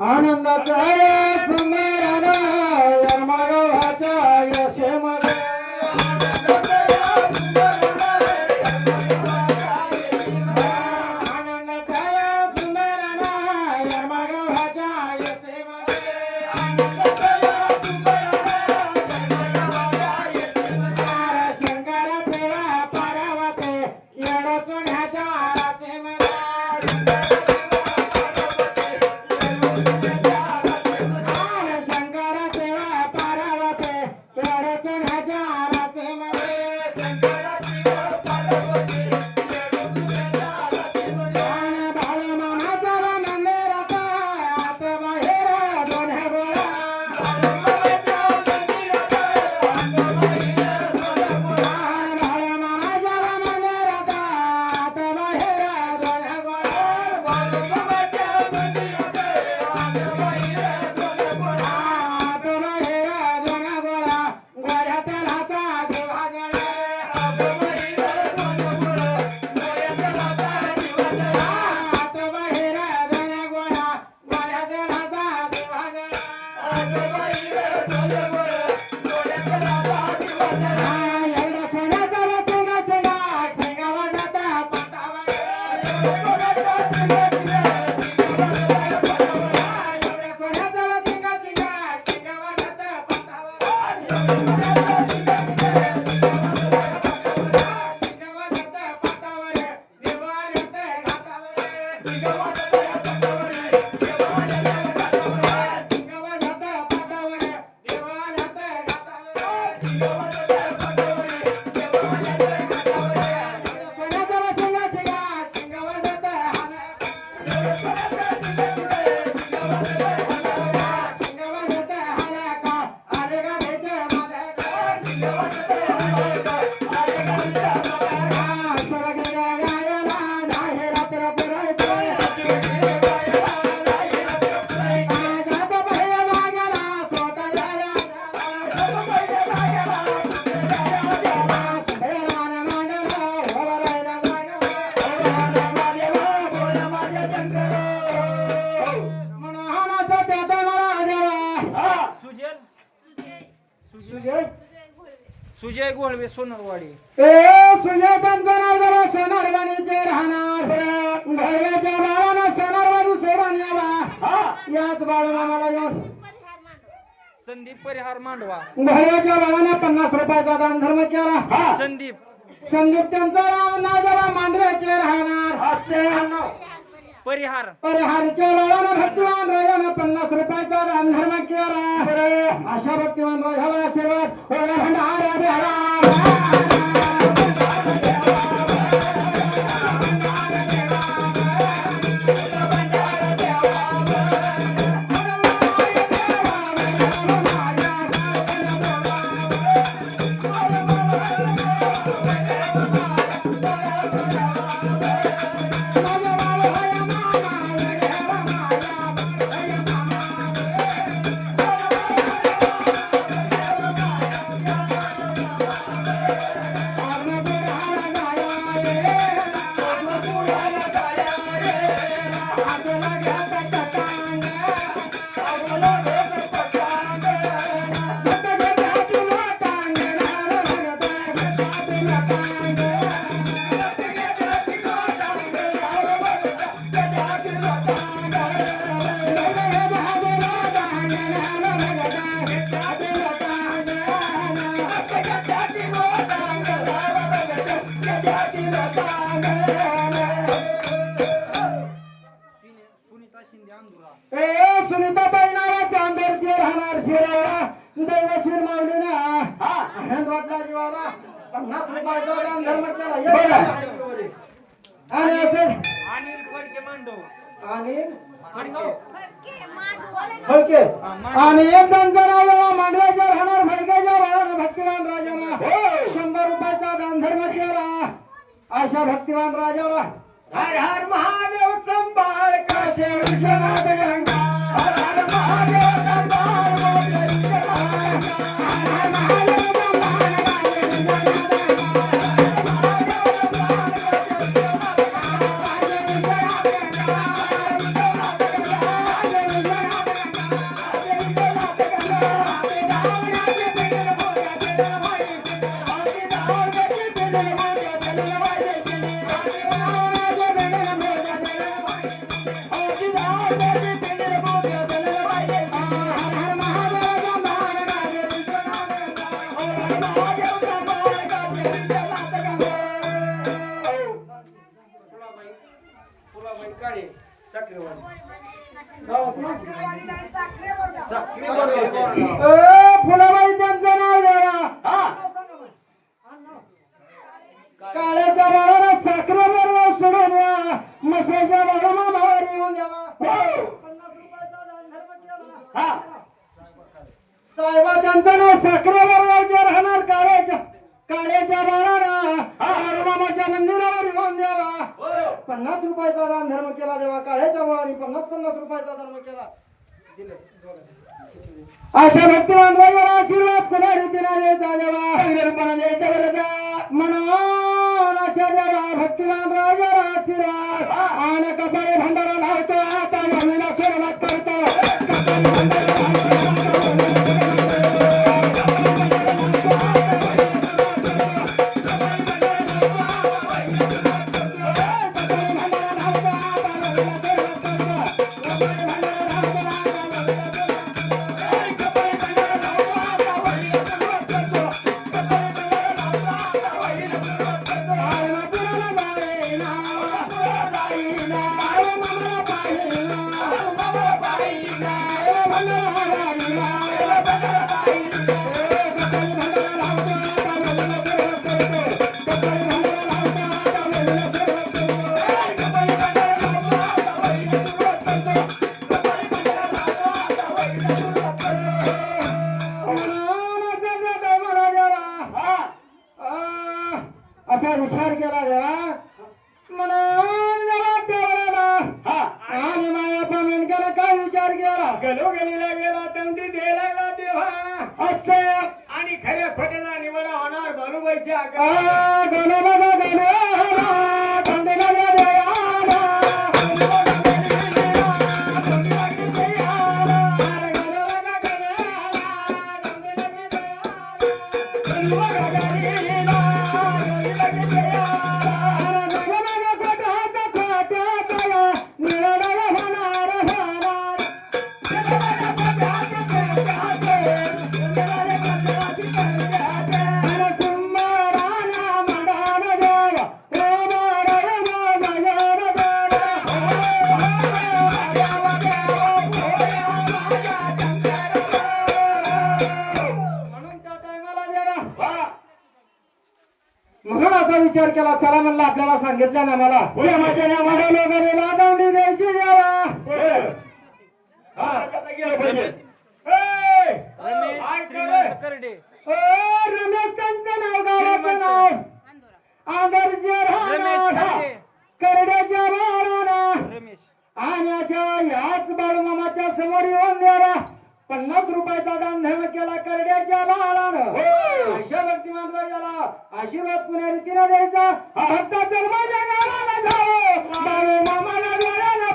ఆనంద सुजय. सुजय गोळवे सोनरवाडी. ए सुजय त्यांचं नाव जरा सोनारवाडीचे राहणार. घडव्याच्या बाळानं सोनारवाडी सोडून यावा. याच बाळमामाला घेऊन संदीप परिहार मांडवा. घडव्याच्या बाळानं पन्नास रुपयाचा दान धर्म केला संदीप. संदीप त्यांचं नाव नाव जेव्हा मांडव्याचे राहणार. परिहार. परिहारच्या बाळानं भक्तिवान राजानं पन्नास रुपयाचा दान धर्म केला अशा भक्तिवान राजाला आशीर्वाद. भंडारा द्यावा आनंद वाटला जीवाला. पन्नास रुपयाचा दान धर्म केला. ये आणि असेल अनिल फडके मांडव. आणि फडके. फडके हा, मांडव. आणि एक त्यांचं नाव जेव्हा मांडवाच्या राहणार फडक्याच्या बाळानं भक्तिवान राजाला. शंभर रुपयाचा दान धर्म केला. अशा भक्तिवान राजाला. हर हर महादेव संभाळ काशे विश्वनाथ गंगा. हर हर महादेव संभाळ या येऊन द्यावा पन्नास रुपयाचा केला. साहेबा त्यांचं नाव साखरे बरोबर राहणार काळ्याच्या काळ्याच्या बाळाला मामाच्या मंदिरावर येऊन द्यावा पन्नास रुपयाचा दान धर्म केला देवा काळ्याच्या बाळाने पन्नास पन्नास रुपयाचा धर्म केला अशा भक्तिमान राजाला आशीर्वाद कुणा रीतीने द्यायचा देवा मनाच्या देवा भक्तिमान राजाला आशीर्वाद आणि कपाळे भंडारा लावतो आता मम्मीला सुरुवात करतो असा म्हणून असा विचार केला चला म्हणलं आपल्याला सांगितलं ना मला. माझ्या नावाला लोकांना दौंडी द्यायची द्यावा रमेश. त्यांचं नाव गावाचं नाव. आंधरचे रमेश राहणार खर्डे. करड्याच्या बाळाला. रमेश. आणि अशा याच बाळूमामाच्या समोर येऊन द्यावा. पन्नास रुपयाचा दान धर्म केला करड्याच्या बाळानं. अशा भक्तिमान राजाला आशीर्वाद पुण्या रीतीने द्यायचा. भक्त जन्म जगाला जाओ मामाला डोळ्याला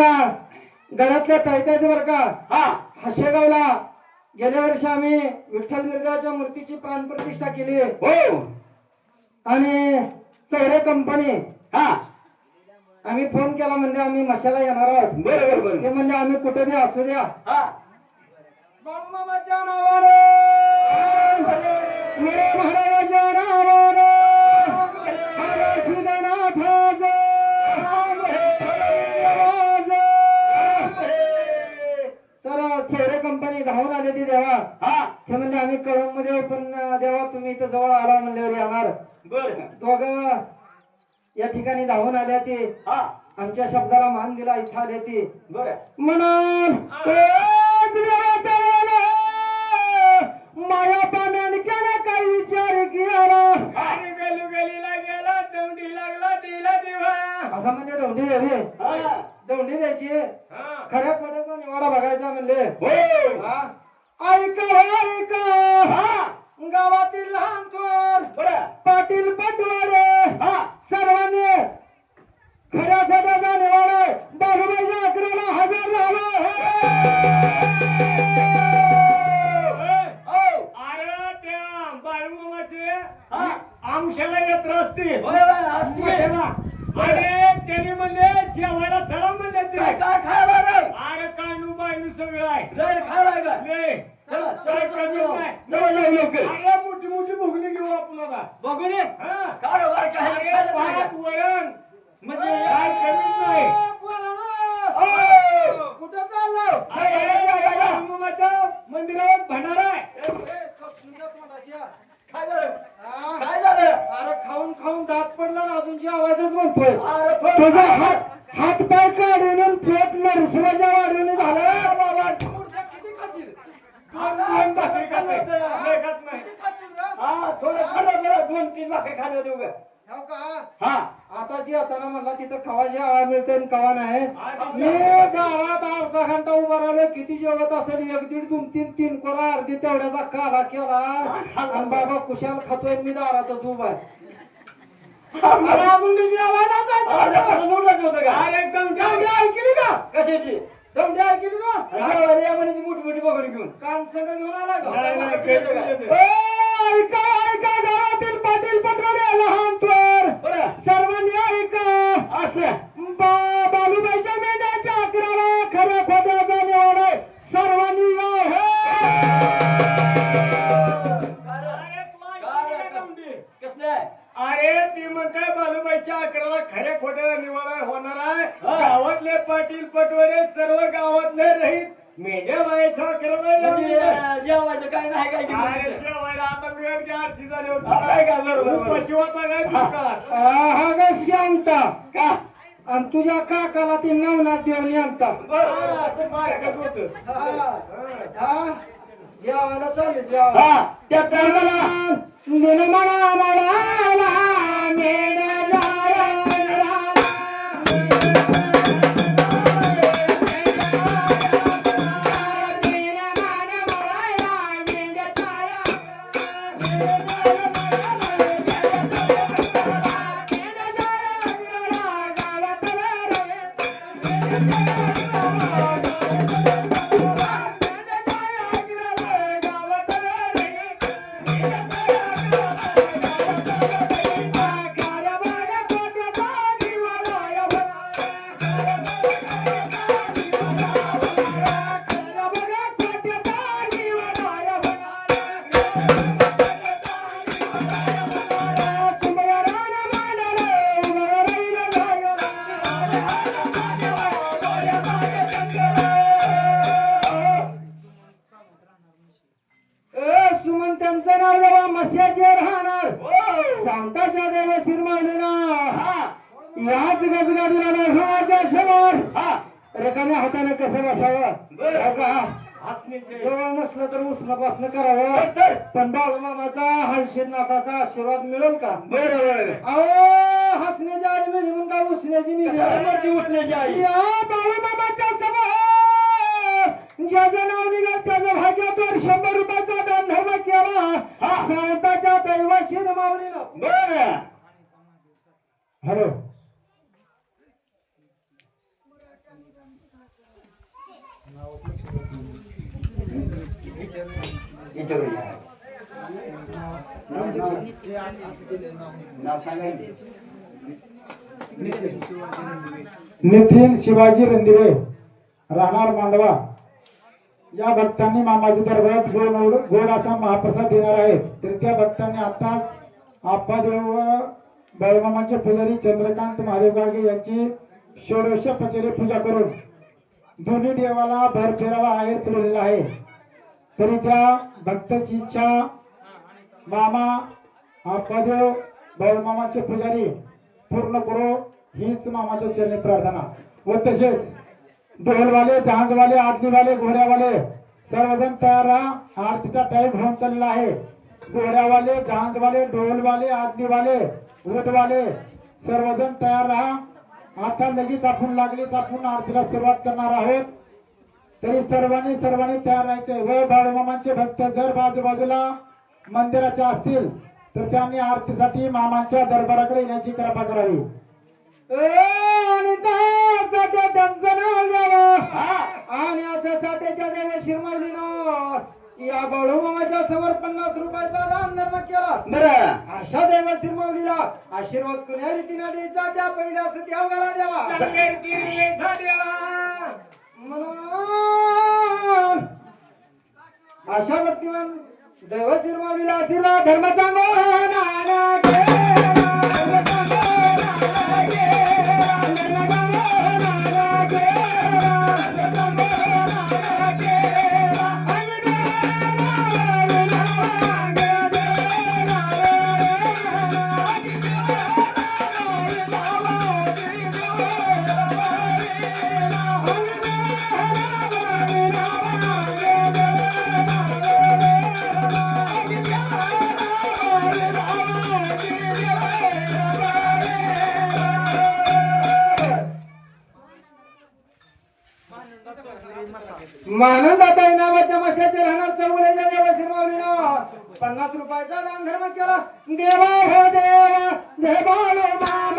आमच्या गळ्यातल्या तायत्यात बर का? हशेगावला गेल्या वर्षी आम्ही विठ्ठल मिरगावच्या मूर्तीची प्राणप्रतिष्ठा केली. आणि चौरे कंपनी. आम्ही फोन केला म्हणजे आम्ही मशाला येणार आहोत. बरोबर बरोबर ते म्हणजे आम्ही कुठे बी असू द्या. बाळूमामाच्या नावाने. धावून आले ते देवा. हा. ते म्हणले आम्ही कळममध्ये पण देवा तुम्ही इथं जवळ आला म्हणल्यावर येणार. बर. दोघ या ठिकाणी धावून आल्या ते. हा. आमच्या शब्दाला मान दिला इथं आले ते. बर. म्हणून माया पाण्याने काही विचार केला? गलू गलीला गेला दौंडी लागला दिला देवा. आता म्हणजे डोंडी द्यावी. हा. दौंडी द्यायची? हा. खऱ्या खोट्याचा निवाडा बघायचा म्हणले. हा? ऐका हो, ऐका. गावातील लहान थोर पाटील पटवाडे हा. सर्वांनी खऱ्या खोट्याचा निवाडा बालूबाईच्या अकराला हजर राहावं. बाळूमामाचे हा. आमशाला येत असते. अरे त्याने म्हणले जेवायला चला म्हणले ते काय काय खायला रे? अरे कानू बायनू सगळं आहे जय खायला का? ले. चला, चला, काय चला, कमी चला. नाही. चला, जाऊ लवकर. अरे मोठी मोठी भुगणी घेऊ आपल्याला बघू नये. हा. कारभार काय अरे खायला नाही भात का? वरण म्हणजे काय कमीच नाही ओ, कुठं चाललो? अरे बाळूमामाच्या मंदिरावर भंडारा आहे ए, ए, तुझ्या तोंडाच्या. काय झालं? काय झालं अरे खाऊन खाऊन दात पडला ना अजूनची आवाजच म्हणतोय अरे पण- तुझा हात हात पाय काढून आणि पोट नरसुवाच्या वाढून झालं बाबा मुर्द्या किती खाशील? दोन भाकरी खात नाही. खात नाही किती खाशील रे? हा थोडं जरा दोन तीन भाकरी खाल्लं देऊ ग हो आता जी आता म्हणला तिथं खवाची हवा मिळते कवा नाही. मी दारात अर्धा घंटा उभा राहिलो किती जेवत असेल? एक दीड दोन तीन तीन कोरा अर्धी तेवढ्याचा काला केला. आणि बाबा कुशाल खातोय मी दारातच उभा अजून तुझी आवाज एकदम ऐकली का कशाची? दौंडी ऐकली का अरे या म्हणे ती मोठी मोठी बघून घेऊन. कान संग घेऊन आला का? ऐका ऐका गावातील पाटील पटवडे लहान आरती बरोबर, काय दुष्काळात हा. ग शांता. का? आणि तुझ्या काकाला ती नवनाथ देऊन आणता हा, ते बारकं होतं. जेवायला चालू जेवायला. हा त्या दिन म्हणा म्हणाला जवळ नसलं तर उष्ण बसणं करावं पण बाळूमामाचा हर्षनाथाचा आशीर्वाद मिळेल का? बरोबर अहो हसण्याची आई मिळली म्हणून काय उष्ण्याची मिळली? उठण्याची आई? या बाळूमामाच्या समोर ज्याचं नाव निघाल त्याचं भाग्यातून शंभर रुपयाचा दान धर्म केला सावताच्या दैव शिरमावलीनं बर. हॅलो. नाव नितीन शिवाजी रणदिवे राहणार मांडवा. या भक्तांनी मामाच्या दरबारात गोड गोड असा महाप्रसाद देणार आहे. तर त्या भक्तांनी आताच आप्पादेव व बाळमामाचे पुजारी चंद्रकांत महादेवबागे यांची षोडश पचारी पूजा करून दोन्ही देवाला भर फिरावा आहेर चढलेला आहे. तरी त्या भक्ताची इच्छा मामा आपदेव बाळूमामाचे पुजारी पूर्ण करो हीच मामाच्या चरणी प्रार्थना. व तसेच ढोलवाले जहाजवाले आदलीवाले घोड्यावाले सर्वजण तयार राहा. आरतीचा टाईम होऊन चाललेला आहे. घोड्यावाले जहाजवाले ढोलवाले आदलीवाले उठवाले सर्वजण तयार राहा. आता लगेच आपण लागलीच आपण आरतीला सुरुवात करणार आहोत. तरी सर्वांनी सर्वांनी तयार राहायचे व बाळूमामांचे भक्त जर बाजूबाजूला मंदिराचे असतील तर त्यांनी आरतीसाठी मामांच्या दरबाराकडे येण्याची कृपा करावी. ए, आणि त्या असं साठ्याच्या देव शिरमावलीनं या बाळूमामाच्या समोर पन्नास रुपयाचा दान धर्म केला. बरं. अशा देव शिरमावलीला आशीर्वाद कुण्या रीतीनं द्यायचा? त्या पहिल्या सती अवघाला द्यावा. संगेर गिरलेचा देवा म्हणून अशा भक्तिमान दैव शिरमावलीला आशीर्वाद धर्म चांगो मानंदाताई नावाच्या मशाचे राहणार चौगुलेच्या देवा शिरमावलीनं पन्नास रुपयाचा दान धर्म केला. देवा हो देवा जय बाळू मामा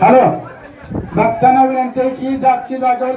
हॅलो भक्तांना विनंती आहे की जागची जागेवर